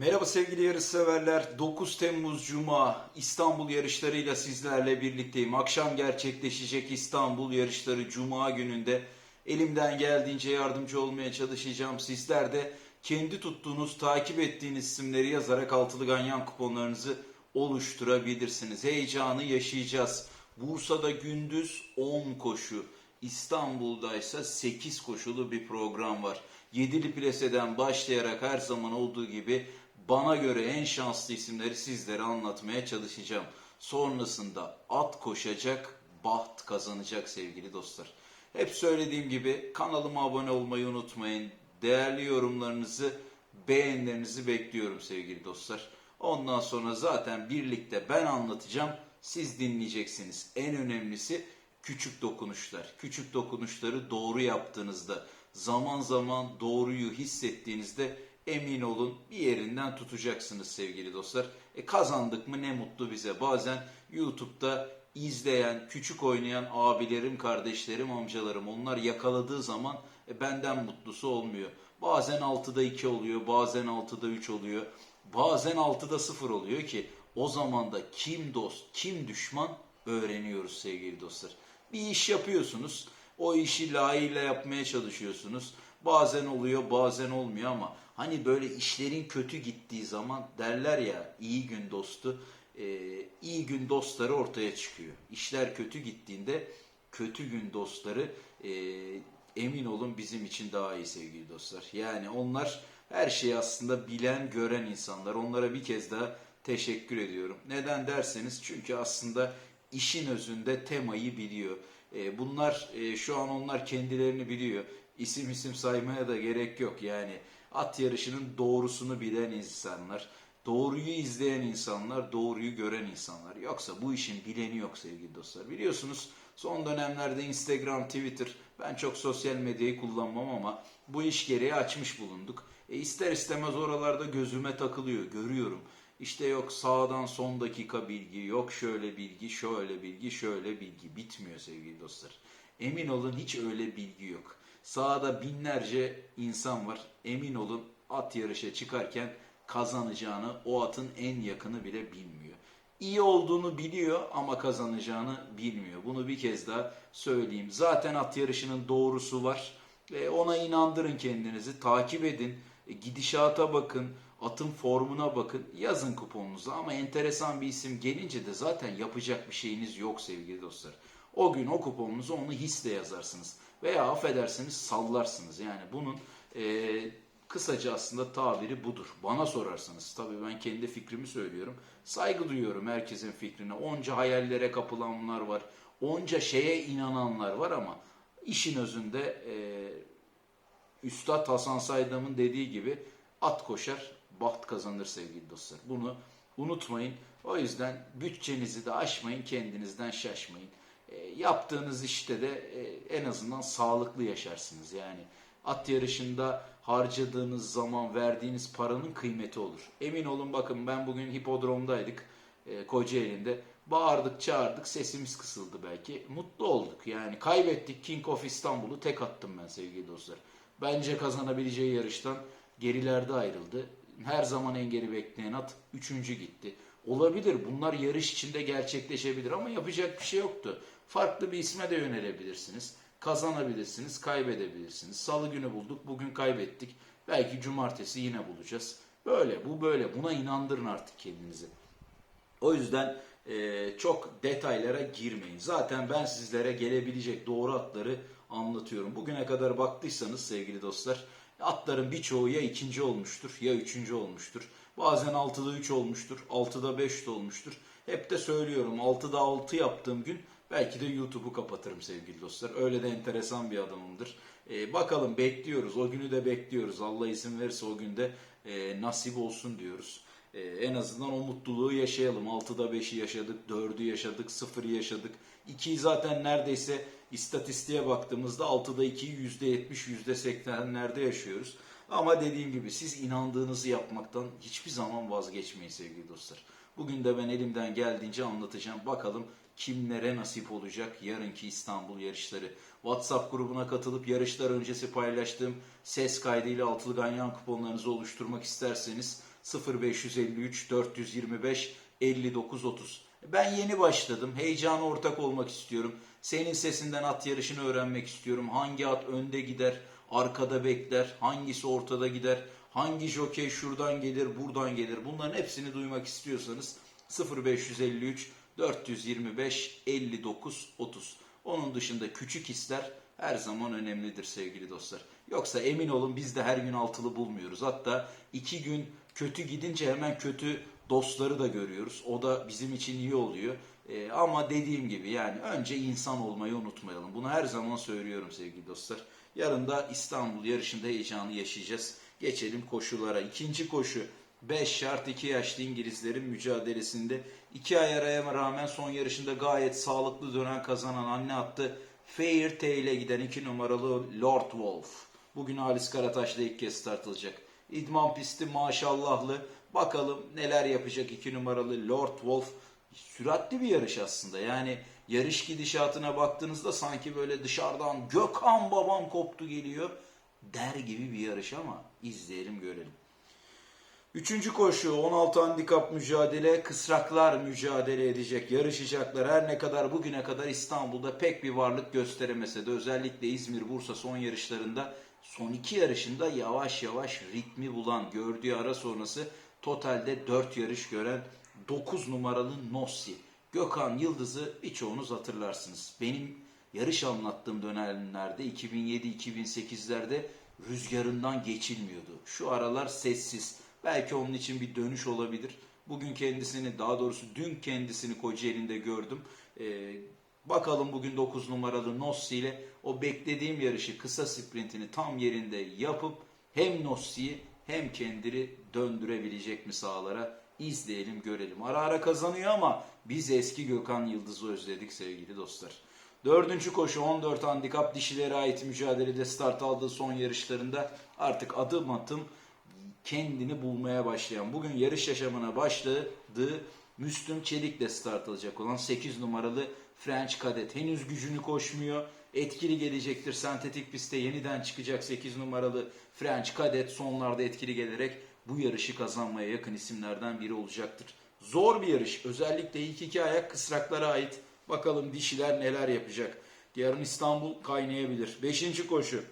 Merhaba sevgili yarış severler. 9 Temmuz Cuma İstanbul yarışlarıyla sizlerle birlikteyim. Akşam gerçekleşecek İstanbul yarışları Cuma gününde elimden geldiğince yardımcı olmaya çalışacağım. Sizler de kendi tuttuğunuz, takip ettiğiniz isimleri yazarak altılı ganyan kuponlarınızı oluşturabilirsiniz. Heyecanı yaşayacağız. Bursa'da gündüz 10 koşu, İstanbul'da ise 8 koşulu bir program var. Yedili plaseden başlayarak her zaman olduğu gibi bana göre en şanslı isimleri sizlere anlatmaya çalışacağım. Sonrasında at koşacak, baht kazanacak sevgili dostlar. Hep söylediğim gibi kanalıma abone olmayı unutmayın. Değerli yorumlarınızı, beğenilerinizi bekliyorum sevgili dostlar. Ondan sonra zaten birlikte ben anlatacağım, siz dinleyeceksiniz. En önemlisi küçük dokunuşlar. Küçük dokunuşları doğru yaptığınızda, zaman zaman doğruyu hissettiğinizde emin olun bir yerinden tutacaksınız sevgili dostlar. E kazandık mı ne mutlu bize. Bazen YouTube'da izleyen, küçük oynayan abilerim, kardeşlerim, amcalarım onlar yakaladığı zaman e, benden mutlusu olmuyor. Bazen 6'da 2 oluyor, bazen 6'da 3 oluyor, bazen 6'da 0 oluyor ki o zaman da kim dost, kim düşman öğreniyoruz sevgili dostlar. Bir iş yapıyorsunuz, o işi layığıyla yapmaya çalışıyorsunuz. Bazen oluyor, bazen olmuyor ama hani böyle işlerin kötü gittiği zaman derler ya iyi gün dostu, e, iyi gün dostları ortaya çıkıyor. İşler kötü gittiğinde kötü gün dostları e, emin olun bizim için daha iyi sevgili dostlar. Yani onlar her şeyi aslında bilen, gören insanlar. Onlara bir kez daha teşekkür ediyorum. Neden derseniz çünkü aslında işin özünde temayı biliyor. E, bunlar e, şu an onlar kendilerini biliyor. İsim isim saymaya da gerek yok. Yani at yarışının doğrusunu bilen insanlar, doğruyu izleyen insanlar, doğruyu gören insanlar. Yoksa bu işin bileni yok sevgili dostlar. Biliyorsunuz son dönemlerde Instagram, Twitter, ben çok sosyal medyayı kullanmam ama bu iş gereği açmış bulunduk. E ister istemez oralarda gözüme takılıyor, görüyorum. İşte yok sağdan son dakika bilgi, yok şöyle bilgi, şöyle bilgi, şöyle bilgi. Bitmiyor sevgili dostlar. Emin olun hiç öyle bilgi yok. Sahada binlerce insan var. Emin olun at yarışa çıkarken kazanacağını o atın en yakını bile bilmiyor. İyi olduğunu biliyor ama kazanacağını bilmiyor. Bunu bir kez daha söyleyeyim. Zaten at yarışının doğrusu var. E, ona inandırın kendinizi, takip edin, e, gidişata bakın, atın formuna bakın, yazın kuponunuzu. Ama enteresan bir isim gelince de zaten yapacak bir şeyiniz yok sevgili dostlar. O gün o kuponunuzu onu hisle yazarsınız. Veya affedersiniz sallarsınız. Yani bunun e, kısaca aslında tabiri budur. Bana sorarsanız tabii ben kendi fikrimi söylüyorum. Saygı duyuyorum herkesin fikrine. Onca hayallere kapılanlar var. Onca şeye inananlar var ama işin özünde e, Üstad Hasan Saydam'ın dediği gibi at koşar, baht kazanır sevgili dostlar. Bunu unutmayın. O yüzden bütçenizi de aşmayın, kendinizden şaşmayın. E, yaptığınız işte de e, en azından sağlıklı yaşarsınız. Yani at yarışında harcadığınız zaman verdiğiniz paranın kıymeti olur. Emin olun bakın ben bugün hipodromdaydık e, Kocaeli'nde. Bağırdık çağırdık sesimiz kısıldı belki. Mutlu olduk yani kaybettik King of İstanbul'u tek attım ben sevgili dostlar. Bence kazanabileceği yarıştan gerilerde ayrıldı. Her zaman engeli bekleyen at üçüncü gitti. Olabilir bunlar yarış içinde gerçekleşebilir ama yapacak bir şey yoktu. Farklı bir isme de yönelebilirsiniz. Kazanabilirsiniz, kaybedebilirsiniz. Salı günü bulduk, bugün kaybettik. Belki cumartesi yine bulacağız. Böyle, bu böyle. Buna inandırın artık kendinizi. O yüzden e, çok detaylara girmeyin. Zaten ben sizlere gelebilecek doğru atları anlatıyorum. Bugüne kadar baktıysanız sevgili dostlar, atların birçoğu ya ikinci olmuştur ya üçüncü olmuştur. Bazen 6'da 3 olmuştur, 6'da 5 de olmuştur. Hep de söylüyorum 6'da 6 yaptığım gün belki de YouTube'u kapatırım sevgili dostlar. Öyle de enteresan bir adamımdır. Ee, bakalım bekliyoruz, o günü de bekliyoruz. Allah izin verirse o günde e, nasip olsun diyoruz. Ee, en azından o mutluluğu yaşayalım. 6'da 5'i yaşadık, 4'ü yaşadık, 0'ı yaşadık. 2'yi zaten neredeyse istatistiğe baktığımızda 6'da 2'yi %70, %80'lerde yaşıyoruz. Ama dediğim gibi siz inandığınızı yapmaktan hiçbir zaman vazgeçmeyin sevgili dostlar. Bugün de ben elimden geldiğince anlatacağım. Bakalım kimlere nasip olacak yarınki İstanbul yarışları. WhatsApp grubuna katılıp yarışlar öncesi paylaştığım ses kaydıyla altılı ganyan kuponlarınızı oluşturmak isterseniz 0553 425 59 30. Ben yeni başladım. Heyecana ortak olmak istiyorum. Senin sesinden at yarışını öğrenmek istiyorum. Hangi at önde gider, arkada bekler, hangisi ortada gider, hangi jokey şuradan gelir, buradan gelir. Bunların hepsini duymak istiyorsanız 0553 425 59 30. Onun dışında küçük hisler her zaman önemlidir sevgili dostlar. Yoksa emin olun biz de her gün altılı bulmuyoruz. Hatta iki gün kötü gidince hemen kötü dostları da görüyoruz. O da bizim için iyi oluyor. Ee, ama dediğim gibi yani önce insan olmayı unutmayalım. Bunu her zaman söylüyorum sevgili dostlar. Yarın da İstanbul yarışında heyecanı yaşayacağız. Geçelim koşulara. İkinci koşu 5 şart 2 yaşlı İngilizlerin mücadelesinde 2 ay araya rağmen son yarışında gayet sağlıklı dönen kazanan anne attı. Fair Tail'e giden 2 numaralı Lord Wolf. Bugün Halis Karataş'la ilk kez tartılacak. İdman pisti maşallahlı. Bakalım neler yapacak 2 numaralı Lord Wolf. Süratli bir yarış aslında. Yani yarış gidişatına baktığınızda sanki böyle dışarıdan Gökhan babam koptu geliyor der gibi bir yarış ama izleyelim görelim. Üçüncü koşu 16 handikap mücadele, kısraklar mücadele edecek, yarışacaklar. Her ne kadar bugüne kadar İstanbul'da pek bir varlık gösteremese de özellikle İzmir, Bursa son yarışlarında son iki yarışında yavaş yavaş ritmi bulan, gördüğü ara sonrası totalde 4 yarış gören 9 numaralı Nossi. Gökhan Yıldız'ı birçoğunuz hatırlarsınız. Benim yarış anlattığım dönemlerde 2007-2008'lerde rüzgarından geçilmiyordu. Şu aralar sessiz. Belki onun için bir dönüş olabilir. Bugün kendisini daha doğrusu dün kendisini Kocaeli'nde gördüm. Ee, bakalım bugün 9 numaralı Nossi ile o beklediğim yarışı kısa sprintini tam yerinde yapıp hem Nossi'yi hem kendini döndürebilecek mi sahalara izleyelim görelim. Ara ara kazanıyor ama biz eski Gökhan Yıldız'ı özledik sevgili dostlar. Dördüncü koşu 14 handikap dişilere ait mücadelede start aldığı son yarışlarında artık adım atım kendini bulmaya başlayan, bugün yarış yaşamına başladığı Müslüm Çelik'le start alacak olan 8 numaralı French Cadet. Henüz gücünü koşmuyor. Etkili gelecektir. Sentetik pistte yeniden çıkacak 8 numaralı French Cadet sonlarda etkili gelerek bu yarışı kazanmaya yakın isimlerden biri olacaktır. Zor bir yarış. Özellikle ilk iki ayak kısraklara ait. Bakalım dişiler neler yapacak. Yarın İstanbul kaynayabilir. Beşinci koşu.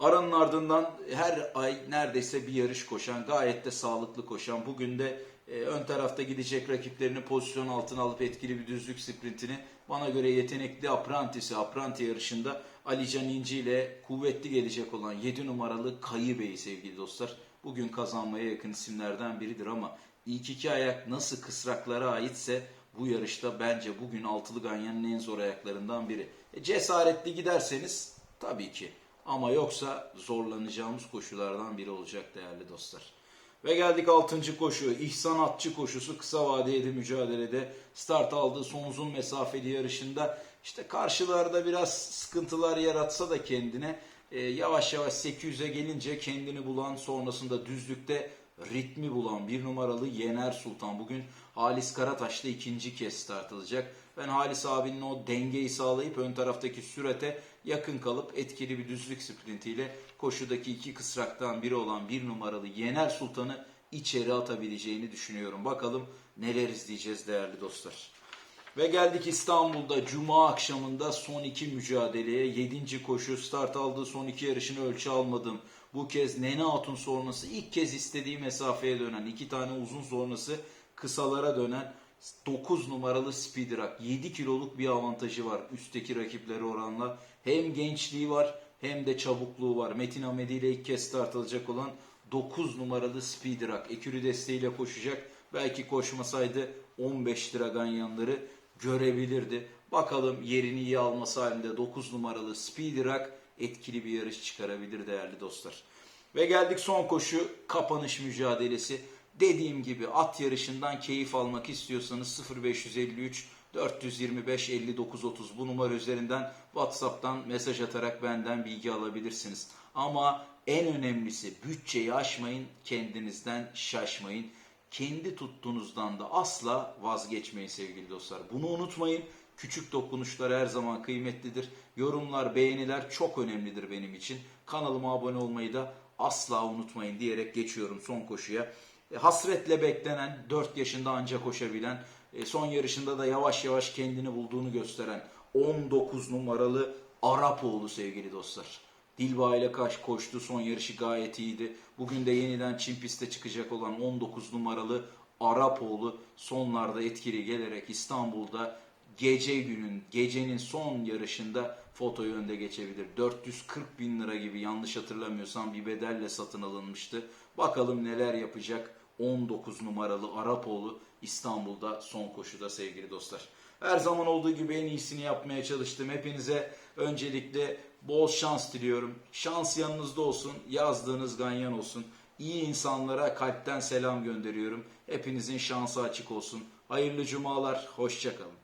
Aranın ardından her ay neredeyse bir yarış koşan, gayet de sağlıklı koşan, bugün de e, ön tarafta gidecek rakiplerini pozisyon altına alıp etkili bir düzlük sprintini bana göre yetenekli Apprentice'i Apprenti yarışında Ali Can İnci ile kuvvetli gelecek olan 7 numaralı Kayı Bey sevgili dostlar. Bugün kazanmaya yakın isimlerden biridir ama ilk iki ayak nasıl kısraklara aitse bu yarışta bence bugün altılı ganyanın en zor ayaklarından biri. E, cesaretli giderseniz tabii ki ama yoksa zorlanacağımız koşulardan biri olacak değerli dostlar. Ve geldik 6. koşu. İhsan Atçı koşusu kısa vadeli mücadelede start aldığı son uzun mesafeli yarışında işte karşılarda biraz sıkıntılar yaratsa da kendine e, yavaş yavaş 800'e gelince kendini bulan sonrasında düzlükte ritmi bulan bir numaralı Yener Sultan bugün Halis Karataş'ta ikinci kez start alacak. Ben Halis abinin o dengeyi sağlayıp ön taraftaki sürete yakın kalıp etkili bir düzlük sprintiyle koşudaki iki kısraktan biri olan bir numaralı Yener Sultan'ı içeri atabileceğini düşünüyorum. Bakalım neler izleyeceğiz değerli dostlar. Ve geldik İstanbul'da Cuma akşamında son iki mücadeleye. Yedinci koşu start aldığı son iki yarışını ölçü almadım. Bu kez Nene Hatun sonrası ilk kez istediği mesafeye dönen iki tane uzun sonrası kısalara dönen 9 numaralı Speedrak 7 kiloluk bir avantajı var üstteki rakipleri oranla. Hem gençliği var hem de çabukluğu var. Metin Hamedi ile ilk kez start alacak olan 9 numaralı Speedrak ekürü desteğiyle koşacak. Belki koşmasaydı 15 lira ganyanları görebilirdi. Bakalım yerini iyi alması halinde 9 numaralı Speedrak etkili bir yarış çıkarabilir değerli dostlar. Ve geldik son koşu kapanış mücadelesi. Dediğim gibi at yarışından keyif almak istiyorsanız 0553 425 59 30 bu numara üzerinden WhatsApp'tan mesaj atarak benden bilgi alabilirsiniz. Ama en önemlisi bütçeyi aşmayın, kendinizden şaşmayın. Kendi tuttuğunuzdan da asla vazgeçmeyin sevgili dostlar. Bunu unutmayın. Küçük dokunuşlar her zaman kıymetlidir. Yorumlar, beğeniler çok önemlidir benim için. Kanalıma abone olmayı da asla unutmayın diyerek geçiyorum son koşuya. E, hasretle beklenen 4 yaşında anca koşabilen e, son yarışında da yavaş yavaş kendini bulduğunu gösteren 19 numaralı Arapoğlu sevgili dostlar. Dilba ile kaç koştu. Son yarışı gayet iyiydi. Bugün de yeniden Çin pistte çıkacak olan 19 numaralı Arapoğlu sonlarda etkili gelerek İstanbul'da gece günün, gecenin son yarışında fotoyu önde geçebilir. 440 bin lira gibi yanlış hatırlamıyorsam bir bedelle satın alınmıştı. Bakalım neler yapacak 19 numaralı Arapoğlu İstanbul'da son koşuda sevgili dostlar. Her zaman olduğu gibi en iyisini yapmaya çalıştım. Hepinize öncelikle bol şans diliyorum. Şans yanınızda olsun, yazdığınız ganyan olsun. İyi insanlara kalpten selam gönderiyorum. Hepinizin şansı açık olsun. Hayırlı cumalar, hoşçakalın.